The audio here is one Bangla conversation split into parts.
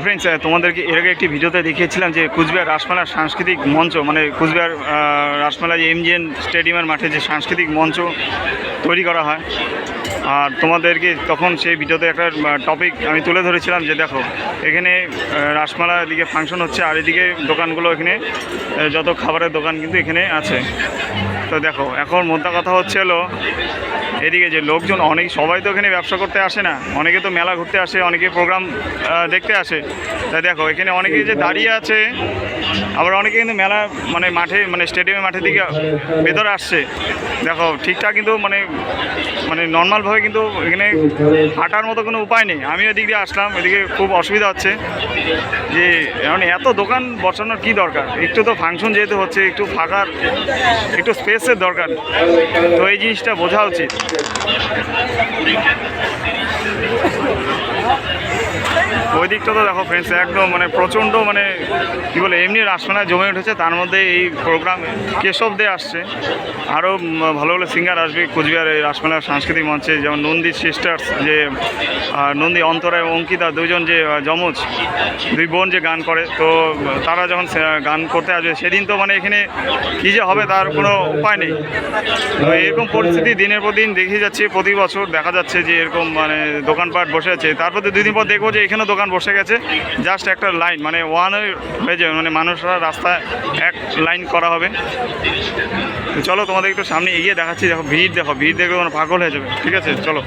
ফ্রেন্ডস তোমাদেরকে এর আগে একটি ভিডিওতে দেখিয়েছিলাম যে কুচবিহার রাসমেলা সাংস্কৃতিক মঞ্চ মানে কুচবিহার রাসমেলা যে এমজিএন স্টেডিয়ামের মাঠে যে সাংস্কৃতিক মঞ্চ তৈরি করা হয়। আর তোমাদেরকে তখন সেই ভিডিওতে একটা টপিক আমি তুলে ধরেছিলাম যে দেখো এখানে আহ, রাসমেলা এদিকে ফাংশন হচ্ছে আর এদিকে দোকানগুলো এখানে যত খাবারের দোকান কিন্তু এখানে আছে। তো দেখো, এখন মোদ্দা কথা হচ্ছে হলো, এদিকে যে লোকজন, অনেক, সবাই তো এখানে ব্যবসা করতে আসে না। অনেকে তো মেলা ঘুরতে আসে, অনেকে প্রোগ্রাম দেখতে আসে। তা দেখো, এখানে অনেকে যে দাঁড়িয়ে আছে আবার অনেকে কিন্তু মেলা মানে মাঠে মানে স্টেডিয়ামের মাঠের দিকে ভেতরে আসছে। দেখো, ঠিকঠাক কিন্তু মানে মানে নর্মালভাবে কিন্তু এখানে হাঁটার মতো কোনো উপায় নেই। আমি এদিক দিয়ে আসলাম, এদিকে খুব অসুবিধা হচ্ছে যে মানে এত দোকান বসানোর কি দরকার? একটু তো ফাংশন যেহেতু হচ্ছে, একটু ফাঁকার, একটু স্পেসের দরকার। তো এই জিনিসটা বোঝা উচিত। ওই দিকটা তো দেখো ফ্রেন্ডস একদম মানে প্রচণ্ড মানে কী বলে, এমনি রাসমেলায় জমে উঠেছে, তার মধ্যে এই প্রোগ্রাম কেশব দে আসছে। আরও ভালো ভালো সিঙ্গার আসবে কুচবিহার এই রাসমেলার সাংস্কৃতিক মঞ্চে, যেমন নন্দী সিস্টার্স যে নন্দী, অন্তরা এবং অঙ্কিতা দুজন যে যমজ, দুই বোন যে গান করে, তো তারা যখন গান করতে আসবে, সেদিন তো মানে এখানে কী যে হবে তার কোনো উপায় নেই। তো এরকম পরিস্থিতি দিনের পর দিন দেখে যাচ্ছে, প্রতি বছর দেখা যাচ্ছে যে এরকম মানে দোকানপাট বসে আছে। তারপর দুই দিন পর দেখব যে এখানেও দোকান বসে গেছে জাস্ট একটা লাইন মানে ওয়ান হয়ে যাবে মানে মানুষরা রাস্তায় এক লাইন করা হবে। চলো তোমাদের একটু সামনে এগিয়ে দেখাচ্ছি, দেখো ভিড় দেখো ভিড় দেখে মানে পাগল হয়ে যাবে। ঠিক আছে, চলো।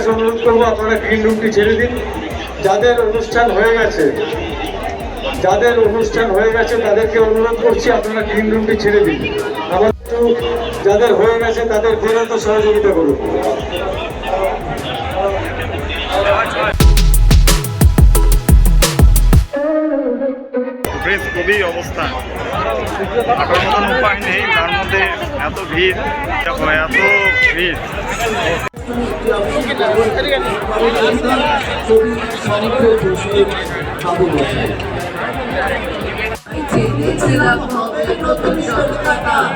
কাছে অনুরোধ করব, আপনারা গ্রিন রুমটি ছেড়ে দিন। যাদের অনুষ্ঠান হয়ে গেছে, যাদের অনুষ্ঠান হয়ে গেছে, তাদেরকে অনুরোধ করছি, আপনারা গ্রিন রুমটি ছেড়ে দিন। আমার যাদের হয়ে গেছে, তাদের বেরোতে সহযোগিতা করুন। ফ্রেন্ডস খুবই অবস্থা। মতন উপায় নেই, তার মধ্যে এত ভিড় এত ভিড়। চেয়েছিলাম হবে নতুন সরকার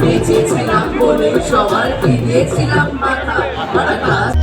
বেঁচেছিলাম বলে সবার দিয়েছিলাম মাথা